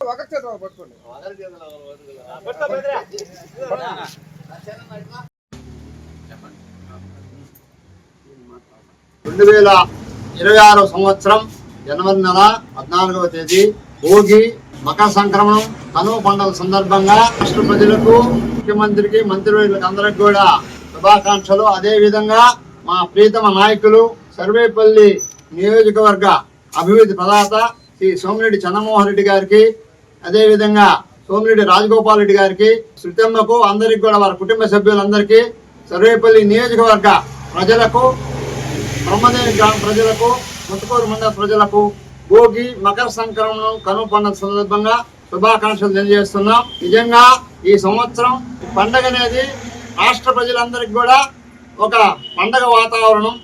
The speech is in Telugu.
ఒక చేత పట్టుకోండి. రెండు వేల ఇరవై ఆరవ సంవత్సరం జనవరి నెల పద్నాలుగవ తేదీ భోగి మకర సంక్రమణం కనుమ పండుగ సందర్భంగా రాష్ట్ర ప్రజలకు ముఖ్యమంత్రికి మంత్రివర్యులకు అందరికి కూడా శుభాకాంక్షలు. అదే విధంగా మా ప్రీతమ నాయకులు సర్వేపల్లి నియోజకవర్గ అభివృద్ధి ప్రదాత శ్రీ సోమిరెడ్డి చంద్రమోహన్ రెడ్డి గారికి అదేవిధంగా సోమిరెడ్డి రాజగోపాల్ రెడ్డి గారికి శృతమ్మకు అందరికి కూడా వారి కుటుంబ సభ్యులందరికీ సర్వేపల్లి నియోజకవర్గ ప్రజలకు బ్రహ్మదేవి గ్రామ ప్రజలకు ముత్తుకూరు మండల ప్రజలకు భోగి మకర సంక్రమణం కనుమ పండుగ సందర్భంగా శుభాకాంక్షలు తెలియజేస్తున్నాం. నిజంగా ఈ సంవత్సరం పండగ అనేది రాష్ట్ర ప్రజలందరికీ కూడా ఒక పండగ వాతావరణం